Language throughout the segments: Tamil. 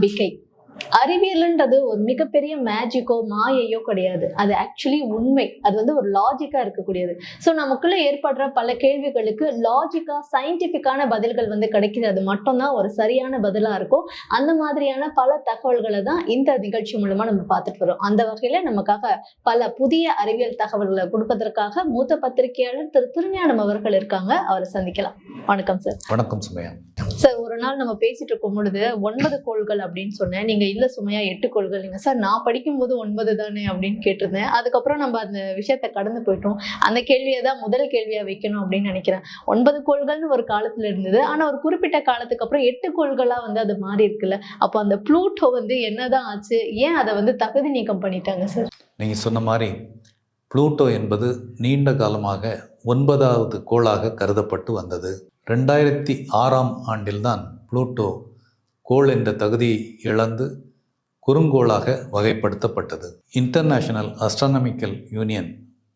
நம்பிக்கை. அறிவியல்ன்றது ஒரு மிகப்பெரிய மேஜிக்கோ மாயையோ கிடையாது. அது ஆக்சுவலி உண்மை. அது வந்து ஒரு லாஜிக்கா இருக்கக்கூடியது. ஸோ நமக்குள்ள ஏற்படுற பல கேள்விகளுக்கு லாஜிக்கா சயின்டிஃபிக்கான பதில்கள் வந்து கிடைக்கிறது மட்டும்தான் ஒரு சரியான பதிலா இருக்கும் அந்த மாதிரியான பல தகவல்களை தான் இந்த நிகழ்ச்சி மூலமா நம்ம பார்த்துட்டு வரோம் அந்த வகையில நமக்காக பல புதிய அறிவியல் தகவல்களை கொடுப்பதற்காக மூத்த பத்திரிகையாளர் திரு திருஞானம் அவர்கள் இருக்காங்க. அவரை சந்திக்கலாம். வணக்கம் சார் வணக்கம் சுமையா. சார் ஒரு நாள் நம்ம பேசிட்டு இருக்கும் பொழுது ஒன்பது கோள்கள் அப்படின்னு சொன்னேன். நீங்க இல்ல சுமையா எட்டு கோள்கள். நீங்க சார் நான் படிக்கும் போது ஒன்பது தானே அப்படின்னு கேட்டிருந்தேன். அதுக்கப்புறம் நம்ம அந்த விஷயத்த கடந்து போயிட்டோம். அந்த கேள்வியை தான் முதல் கேள்வியா வைக்கணும் அப்படின்னு நினைக்கிறேன். ஒன்பது கோள்கள்னு ஒரு காலத்துல இருந்தது. ஆனா ஒரு குறிப்பிட்ட காலத்துக்கு அப்புறம் எட்டு கோள்களா வந்து அது மாறி இருக்குல்ல. அப்போ அந்த ப்ளூட்டோ வந்து என்னதான் ஆச்சு? ஏன் அதை வந்து தகுதி நீக்கம் பண்ணிட்டாங்க சார்? நீங்கள் சொன்ன மாதிரி ப்ளூட்டோ என்பது நீண்ட காலமாக ஒன்பதாவது கோளாக கருதப்பட்டு வந்தது. ரெண்டாயிரத்தி ஆறாம் ஆண்டில்தான் ப்ளூட்டோ கோள் என்ற தகுதியை இழந்து குறுங்கோளாக வகைப்படுத்தப்பட்டது. இன்டர்நேஷனல் அஸ்ட்ரானமிக்கல் யூனியன்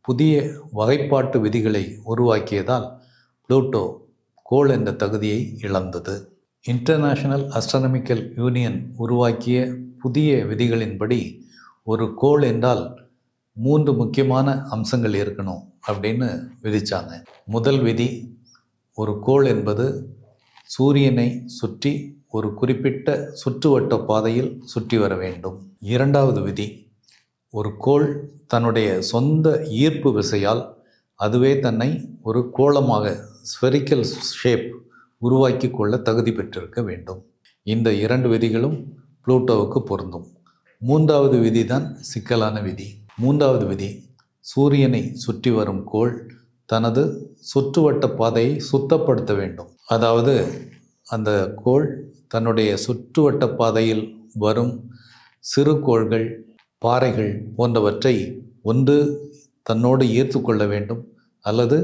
புதிய வகைப்பாட்டு விதிகளை உருவாக்கியதால் ப்ளூட்டோ கோள் என்ற தகுதியை இழந்தது. இன்டர்நேஷனல் அஸ்ட்ரானமிக்கல் யூனியன் உருவாக்கிய புதிய விதிகளின்படி ஒரு கோள் என்றால் மூன்று முக்கியமான அம்சங்கள் இருக்கணும் அப்படின்னு விதிச்சாங்க. முதல் விதி ஒரு கோள் என்பது சூரியனை சுற்றி ஒரு குறிப்பிட்ட சுற்றுவட்ட பாதையில் சுற்றி வர வேண்டும். இரண்டாவது விதி ஒரு கோள் தன்னுடைய சொந்த ஈர்ப்பு விசையால் அதுவே தன்னை ஒரு கோளமாக ஸ்பெரிக்கல் ஷேப் உருவாக்கி கொள்ள தகுதி பெற்றிருக்க வேண்டும். இந்த இரண்டு விதிகளும் ப்ளூட்டோவுக்கு பொருந்தும். மூன்றாவது விதி தான் சிக்கலான விதி. மூன்றாவது விதி சூரியனை சுற்றி வரும் கோள் தனது சுற்றுவட்ட பாதையை சுத்தப்படுத்த வேண்டும். அதாவது அந்த கோள் தன்னுடைய சுற்றுவட்ட பாதையில் வரும் சிறு கோள்கள் பாறைகள் போன்றவற்றை ஒன்று தன்னோடு ஈர்த்து கொள்ள வேண்டும் அல்லது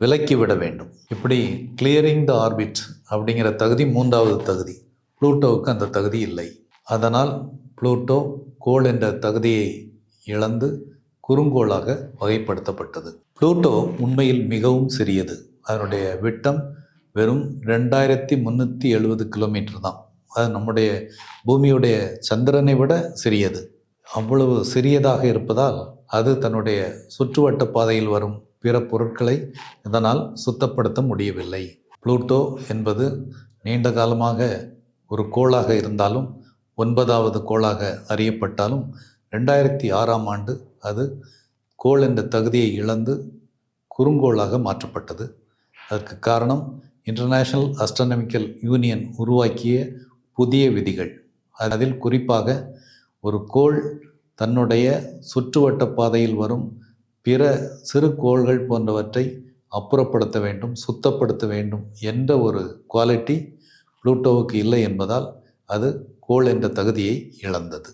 விலக்கிவிட வேண்டும். இப்படி கிளியரிங் த ஆர்பிட் அப்படிங்கிற தகுதி மூன்றாவது தகுதி. ப்ளூட்டோவுக்கு அந்த தகுதி இல்லை. அதனால் ப்ளூட்டோ கோள் என்ற தகுதியை இழந்து குறுங்கோளாக வகைப்படுத்தப்பட்டது. ப்ளூட்டோ உண்மையில் மிகவும் சிறியது. அதனுடைய விட்டம் வெறும் ரெண்டாயிரத்தி முந்நூற்றி எழுபது கிலோமீட்டர் தான். அது நம்முடைய பூமியுடைய சந்திரனை விட சிறியது. அவ்வளவு சிறியதாக இருப்பதால் அது தன்னுடைய சுற்றுவட்ட பாதையில் வரும் பிற பொருட்களை இதனால் சுத்தப்படுத்த முடியவில்லை. ப்ளூட்டோ என்பது நீண்ட காலமாக ஒரு கோளாக இருந்தாலும் ஒன்பதாவது கோளாக அறியப்பட்டாலும் ரெண்டாயிரத்தி ஆறாம் ஆண்டு அது கோள் என்ற தகுதியை இழந்து குறுங்கோளாக மாற்றப்பட்டது. அதற்கு காரணம் இன்டர்நேஷனல் அஸ்ட்ரானமிக்கல் யூனியன் உருவாக்கிய புதிய விதிகள். அதில் குறிப்பாக ஒரு கோள் தன்னுடைய சுற்றுவட்ட பாதையில் வரும் பிற சிறு கோள்கள் போன்றவற்றை அப்புறப்படுத்த வேண்டும் சுத்தப்படுத்த வேண்டும் என்ற ஒரு குவாலிட்டி ப்ளூட்டோவுக்கு இல்லை என்பதால் அது கோள் என்ற தகுதியை இழந்தது.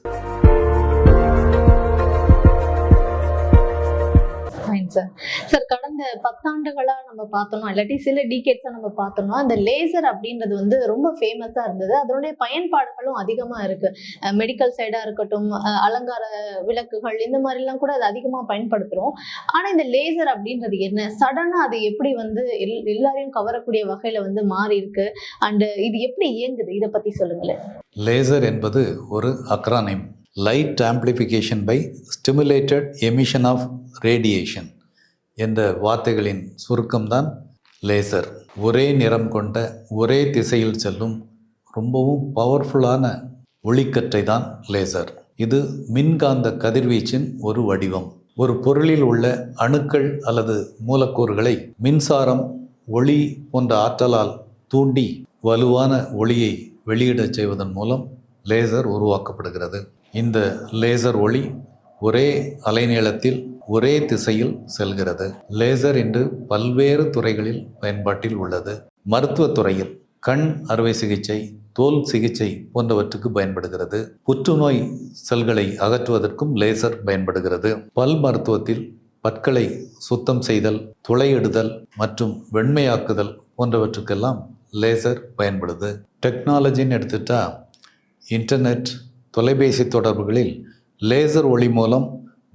சார் சார் கடந்த பத்தாண்டுகளா நம்ம பார்த்தோம்னா இல்லாட்டி சில டீகேட்ஸா நம்ம பார்த்தோம்னா அந்த லேசர் அப்படின்றது வந்து ரொம்ப ஃபேமஸா இருந்தது. அதனுடைய பயன்பாடுகளும் அதிகமா இருக்கு. மெடிக்கல் சைடா இருக்கட்டும் அலங்கார விளக்குகள் இந்த மாதிரிலாம் கூட அது அதிகமா பயன்படுத்துறோம். ஆனா இந்த லேசர் அப்படின்றது என்ன? சடனா அது எப்படி வந்து எல்- எல்லாரையும் கவரக்கூடிய வகையில வந்து மாறி இருக்கு? அண்ட் இது எப்படி இயங்குது? இதை பத்தி சொல்லுங்களேன். லேசர் என்பது ஒரு acronym light amplification by stimulated emission of radiation என்ற வார்த்தைகளின் சுருக்கம்தான் லேசர். ஒரே நிறம் கொண்ட ஒரே திசையில் செல்லும் ரொம்பவும் பவர்ஃபுல்லான ஒளிக்கற்றை தான் லேசர். இது மின்காந்த கதிர்வீச்சின் ஒரு வடிவம். ஒரு பொருளில் உள்ள அணுக்கள் அல்லது மூலக்கூறுகளை மின்சாரம் ஒளி போன்ற ஆற்றலால் தூண்டி வலுவான ஒளியை வெளியிடச் செய்வதன் மூலம் லேசர் உருவாக்கப்படுகிறது. இந்த லேசர் ஒளி ஒரே அலைநீளத்தில் ஒரே திசையில் செல்கிறது. லேசர் இன்று பல்வேறு துறைகளில் பயன்பாட்டில் உள்ளது. மருத்துவத் துறையில் கண் அறுவை சிகிச்சை தோல் சிகிச்சை போன்றவற்றுக்கு பயன்படுகிறது. புற்றுநோய் செல்களை அகற்றுவதற்கும் லேசர் பயன்படுகிறது. பல் மருத்துவத்தில் பற்களை சுத்தம் செய்தல் துளையிடுதல் மற்றும் வெண்மையாக்குதல் போன்றவற்றுக்கெல்லாம் லேசர் பயன்படுது. டெக்னாலஜின்னு எடுத்துட்டா இன்டர்நெட் தொலைபேசி தொடர்புகளில் லேசர் ஒளி மூலம்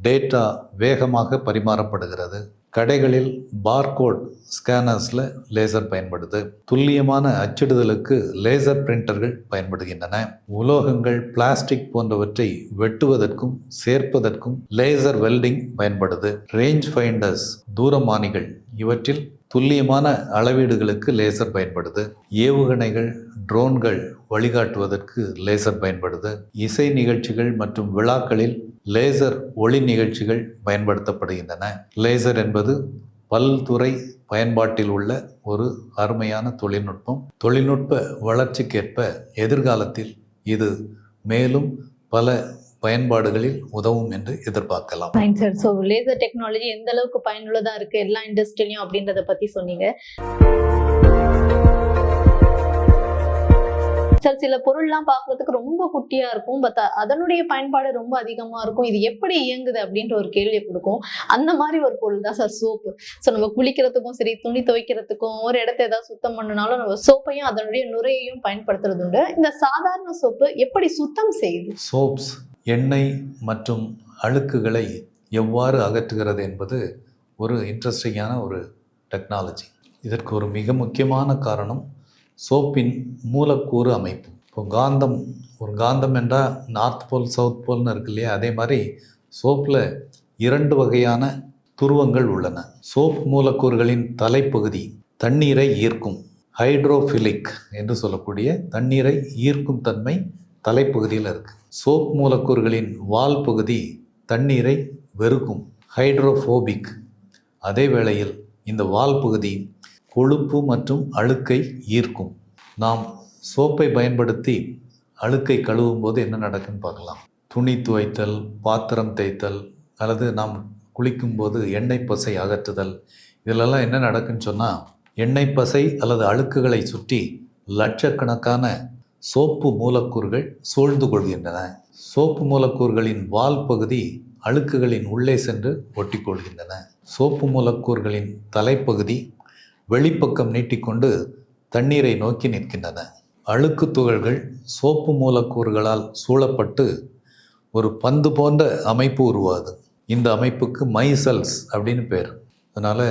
டேட்டா வேகமாக பரிமாறப்படுகிறது. கடைகளில் பார்கோட் ஸ்கேனர்ஸில் லேசர் பயன்படுது. துல்லியமான அச்சிடுதலுக்கு லேசர் பிரிண்டர்கள் பயன்படுகின்றன. உலோகங்கள் பிளாஸ்டிக் போன்றவற்றை வெட்டுவதற்கும் சேர்ப்பதற்கும் லேசர் வெல்டிங் பயன்படுது. ரேஞ்ச் ஃபைண்டர்ஸ் தூரமானிகள் இவற்றில் துல்லியமான அளவீடுகளுக்கு லேசர் பயன்படுது. ஏவுகணைகள் ட்ரோன்கள் வழிகாட்டுவதற்கு லேசர் பயன்படுது. இசை நிகழ்ச்சிகள் மற்றும் விழாக்களில் லேசர் ஒளி நிகழ்ச்சிகள் பயன்படுத்தப்படுகின்றன. லேசர் என்பது பல்துறை பயன்பாட்டில் உள்ள ஒரு அருமையான தொழில்நுட்பம். தொழில்நுட்ப வளர்ச்சிக்கேற்ப எதிர்காலத்தில் இது மேலும் பல பயன்பாடுகளில் உதவும் என்று எதிர்பார்க்கலாம். சார் ஸோ லேசர் டெக்னாலஜி எந்த அளவுக்கு பயனுள்ளதா இருக்கு? எல்லா இண்டஸ்ட்ரிலையும் அப்படின்றத பத்தி சொன்னீங்க. சார் சில பொருள்லாம் பார்க்கறதுக்கு ரொம்ப குட்டியா இருக்கும். பட் அதனுடைய பயன்பாடு ரொம்ப அதிகமா இருக்கும். இது எப்படி இயங்குது அப்படின்ற ஒரு கேள்வி கொடுக்கும். அந்த மாதிரி ஒரு பொருள் தான் சார் சோப்பு ஸோ நம்ம குளிக்கிறதுக்கும் சரி துணி துவைக்கிறதுக்கும் ஒரு இடத்த ஏதாவது சுத்தம் பண்ணனாலும் நம்ம சோப்பையும் அதனுடைய நுரையையும் பயன்படுத்துறது உண்டு இந்த சாதாரண சோப்பு எப்படி சுத்தம் செய்யுது? சோப்ஸ் எண்ணெய் மற்றும் அழுக்குகளை எவ்வாறு அகற்றுகிறது என்பது ஒரு இன்ட்ரெஸ்டிங்கான ஒரு டெக்னாலஜி இதற்கு ஒரு மிக முக்கியமான காரணம் சோப்பின் மூலக்கூறு அமைப்பு. இப்போ காந்தம் ஒரு காந்தம் என்றால் நார்த் போல் சவுத் போல்னு இருக்கு இல்லையா? அதே மாதிரி சோப்பில் இரண்டு வகையான துருவங்கள் உள்ளன. சோப் மூலக்கூறுகளின் தலைப்பகுதி தண்ணீரை ஈர்க்கும். ஹைட்ரோஃபிலிக் என்று சொல்லக்கூடிய தண்ணீரை ஈர்க்கும் தன்மை தலைப்பகுதியில் இருக்குது சோப் மூலக்கூறுகளின் வால் பகுதி தண்ணீரை வெறுக்கும். ஹைட்ரோஃபோபிக் அதே வேளையில் இந்த வால் பகுதி கொழுப்பு மற்றும் அழுக்கை ஈர்க்கும். நாம் சோப்பை பயன்படுத்தி அழுக்கை கழுவும் போது என்ன நடக்குன்னு பார்க்கலாம். துணி துவைத்தல் பாத்திரம் தேய்த்தல் அல்லது நாம் குளிக்கும்போது எண்ணெய் பசை அகற்றுதல். இதிலெல்லாம் என்ன நடக்குன்னு சொன்னால் எண்ணெய் பசை அல்லது அழுக்குகளை சுற்றி லட்சக்கணக்கான சோப்பு மூலக்கூறுகள் சூழ்ந்து கொள்கின்றன. சோப்பு மூலக்கூறுகளின் வால் பகுதி அழுக்குகளின் உள்ளே சென்று ஒட்டிக்கொள்கின்றன. சோப்பு மூலக்கூறுகளின் தலைப்பகுதி வெளிப்பக்கம் நீட்டிக்கொண்டு தண்ணீரை நோக்கி நிற்கின்றன. அழுக்கு துகள்கள் சோப்பு மூலக்கூறுகளால் சூழப்பட்டு ஒரு பந்து போன்ற அமைப்பு உருவாகுது. இந்த அமைப்புக்கு மைசல்ஸ் அப்படின்னு பேர். அதனால்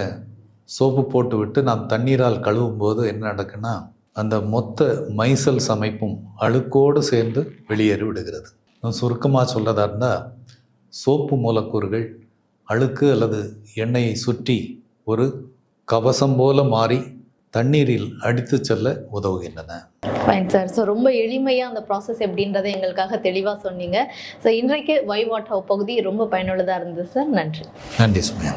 சோப்பு போட்டுவிட்டு நாம் தண்ணீரால் கழுவும் போது என்ன நடக்குன்னா அந்த மொத்த மைசல்ஸ் அமைப்பும் அழுக்கோடு சேர்ந்து வெளியேறி விடுகிறது. சுருக்கமாக சொல்கிறதா இருந்தால் சோப்பு மூலக்கூறுகள் அழுக்கு அல்லது எண்ணெயை சுற்றி ஒரு கவசம் போல மாறி தண்ணீரில் அடித்து செல்ல உதவுகின்றன. ஃபைன் சார் ஸோ ரொம்ப எளிமையாக அந்த ப்ராசஸ் எப்படின்றத எங்களுக்காக தெளிவாக சொன்னீங்க. ஸோ இன்றைக்கு வை வாட் ஹவ் பகுதி ரொம்ப பயனுள்ளதாக இருந்தது சார் நன்றி. நன்றி சுமையா.